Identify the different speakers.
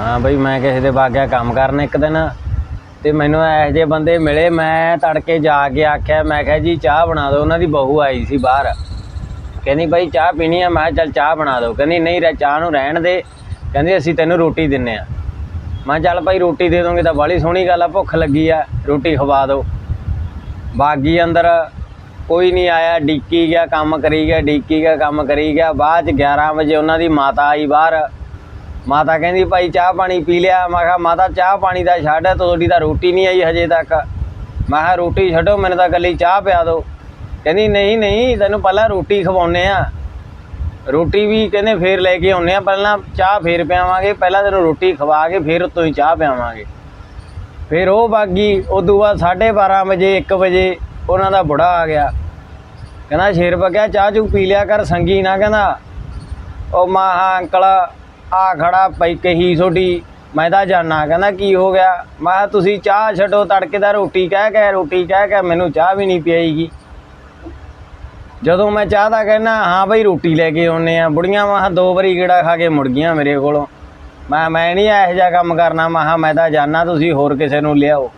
Speaker 1: ਹਾਂ ਬਈ, ਮੈਂ ਕਿਸੇ ਦੇ ਬਾਗਿਆ ਕੰਮ ਕਰਨ ਇੱਕ ਦਿਨ ਤੇ ਮੈਨੂੰ ਇਹੋ ਜਿਹੇ ਬੰਦੇ ਮਿਲੇ। ਮੈਂ ਤੜਕੇ ਜਾ ਕੇ ਆਖਿਆ, ਮੈਂ ਕਿਹਾ ਜੀ ਚਾਹ ਬਣਾ ਦਿਓ, ਉਹਨਾਂ ਦੀ ਬਹੂ ਆਈ ਸੀ ਬਾਹਰ। ਕਹਿੰਦੀ ਬਾਈ, ਚਾਹ ਪੀਣੀ ਆ। ਮੈਂ ਕਿਹਾ ਚੱਲ ਚਾਹ ਬਣਾ ਦਿਓ। ਕਹਿੰਦੀ, ਨਹੀਂ ਰਹਿ, ਚਾਹ ਨੂੰ ਰਹਿਣ ਦੇ। ਕਹਿੰਦੀ, ਅਸੀਂ ਤੈਨੂੰ ਰੋਟੀ ਦਿੰਨੇ ਆ। ਮੈਂ ਕਿਹਾ ਚੱਲ ਭਾਈ ਰੋਟੀ ਦੇ ਦੋਗੇ ਤਾਂ ਬਾਲੀ ਸੋਹਣੀ ਗੱਲ ਆ, ਭੁੱਖ ਲੱਗੀ ਆ, ਰੋਟੀ ਖਵਾ ਦਿਓ। ਬਾਗੀ ਅੰਦਰ ਕੋਈ ਨਹੀਂ ਆਇਆ, ਡੀਕੀ ਗਿਆ, ਕੰਮ ਕਰੀ ਗਿਆ, ਡੀਕੀ ਗਿਆ, ਕੰਮ ਕਰੀ ਗਿਆ। ਬਾਅਦ ਚ 11 ਵਜੇ ਉਹਨਾਂ ਦੀ ਮਾਤਾ ਆਈ ਬਾਹਰ। ਮਾਤਾ ਕਹਿੰਦੀ, ਭਾਈ ਚਾਹ ਪਾਣੀ ਪੀ ਲਿਆ। ਮੈਂ ਕਿਹਾ, ਮਾਤਾ, ਚਾਹ ਪਾਣੀ ਦਾ ਛੱਡ, ਤੁਹਾਡੀ ਤਾਂ ਰੋਟੀ ਨਹੀਂ ਆਈ ਹਜੇ ਤੱਕ। ਮੈਂ ਕਿਹਾ, ਰੋਟੀ ਛੱਡੋ, ਮੈਨੂੰ ਤਾਂ ਇਕੱਲੀ ਚਾਹ ਪਿਆ ਦਿਓ। ਕਹਿੰਦੀ, ਨਹੀਂ ਨਹੀਂ, ਤੈਨੂੰ ਪਹਿਲਾਂ ਰੋਟੀ ਖਵਾਉਨੇ ਆ ਰੋਟੀ ਵੀ ਕਹਿੰਦੇ ਫੇਰ ਲੈ ਕੇ ਆਉਨੇ ਆ ਪਹਿਲਾਂ ਚਾਹ ਫੇਰ ਪਿਆਵਾਂਗੇ, ਪਹਿਲਾਂ ਤੈਨੂੰ ਰੋਟੀ ਖਵਾ ਕੇ ਫੇਰ ਉੱਤੋਂ ਹੀ ਚਾਹ ਪਿਆਵਾਂਗੇ। ਫਿਰ ਉਹ ਬਾਗੀ, ਉਦੋਂ ਬਾਅਦ 12:30 ਵਜੇ 1 ਵਜੇ ਉਹਨਾਂ ਦਾ ਬੁੜਾ ਆ ਗਿਆ। ਕਹਿੰਦਾ ਸ਼ੇਰ ਬਗਿਆ ਚਾਹ ਚੂ ਪੀ ਲਿਆ ਕਰ, ਸੰਗੀ ਨਾ ਕਹਿੰਦਾ। ਉਹ ਮਾਂ ਅੰਕਲ ਆ ਖੜਾ ਪਈ ਕਹੀ ਛੋਟੀ ਮੈਂ ਤਾਂ ਜਾਣਾ ਕਹਿੰਦਾ ਕੀ ਹੋ ਗਿਆ? ਮੈਂ ਕਿਹਾ, ਤੁਸੀਂ ਚਾਹ ਛੱਡੋ, ਤੜਕੇ ਦਾ ਰੋਟੀ ਕਹਿ ਕੇ ਰੋਟੀ ਕਹਿ ਕੇ ਮੈਨੂੰ ਚਾਹ ਵੀ ਨਹੀਂ ਪਿਆਈਗੀ। ਜਦੋਂ ਮੈਂ ਚਾਹ ਦਾ ਕਹਿਣਾ ਹਾਂ ਬਈ ਰੋਟੀ ਲੈ ਕੇ ਆਉਨੇ ਆ ਬੁੜੀਆਂ ਮੈਂ ਕਿਹਾ, ਦੋ ਵਾਰੀ ਗੇੜਾ ਖਾ ਕੇ ਮੁੜ ਗਈਆਂ ਮੇਰੇ ਕੋਲੋਂ। ਮੈਂ ਮੈਂ ਨਹੀਂ ਇਹੋ ਜਿਹਾ ਕੰਮ ਕਰਨਾ, ਮੈਂ ਕਿਹਾ, ਮੈਂ ਤਾਂ ਜਾਣਾ ਤੁਸੀਂ ਹੋਰ ਕਿਸੇ ਨੂੰ ਲਿਆਓ।